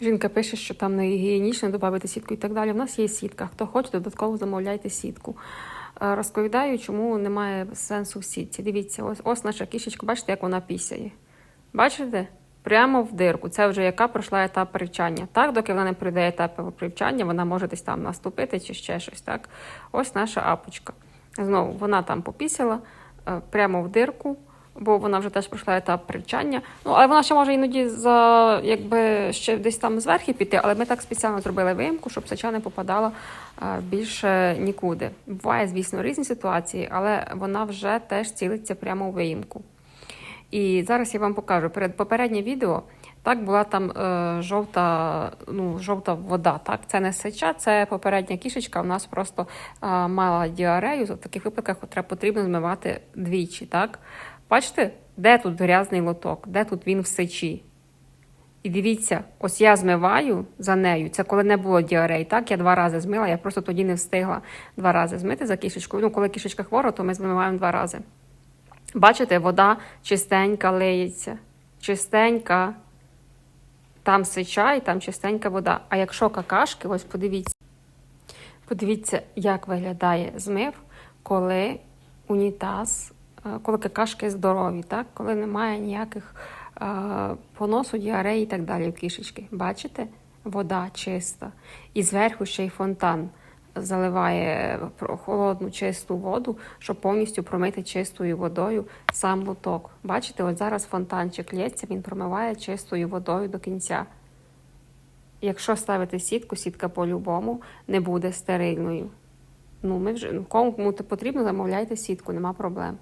Жінка пише, що там не гігієнічно додати сітку і так далі. У нас є сітка. Хто хоче, додатково замовляйте сітку. Е, Розповідаю, чому немає сенсу в сітці. Дивіться, ось, ось наша кішечка, бачите, як вона пісяє. Бачите? Прямо в дирку. Це вже яка пройшла етап привчання. Так, доки вона не пройде етап привчання, вона може десь там наступити чи ще щось. Так, ось наша апочка. Знову вона там попісяла е, прямо в дирку, бо вона вже теж пройшла етап привчання. Ну, але вона ще може іноді за якби ще десь там зверху піти, але ми так спеціально зробили виїмку, щоб сеча не попадала е, більше нікуди. Буває, звісно, різні ситуації, але вона вже теж цілиться прямо у виїмку. І зараз я вам покажу. Перед попереднє відео так була там е, жовта, ну, жовта вода. Так, це не сеча, це попередня кішечка. У нас просто е, мала діарею. В таких випадках потрібно змивати двічі. Так, бачите, де тут грязний лоток, де тут він в сечі. І дивіться, ось я змиваю за нею. Це коли не було діарей. Так, я два рази змила, я просто тоді не встигла два рази змити за кішечкою. Ну, коли кішечка хвора, то ми змиваємо два рази. Бачите, вода чистенька лиється. Чистенька. Там сича і там чистенька вода. А якщо какашки, ось подивіться. Подивіться, як виглядає змив, коли унітаз, коли какашки здорові, так? коли немає ніяких е, поносу, діареї і так далі в кішечки. Бачите? Вода чиста. І зверху ще й фонтан заливає холодну чисту воду, щоб повністю промити чистою водою сам лоток. Бачите, от зараз фонтанчик лється, він промиває чистою водою до кінця. Якщо ставити сітку, сітка по-любому не буде стерильною. Ну, ми вже ну, кому потрібно, замовляйте сітку, нема проблем.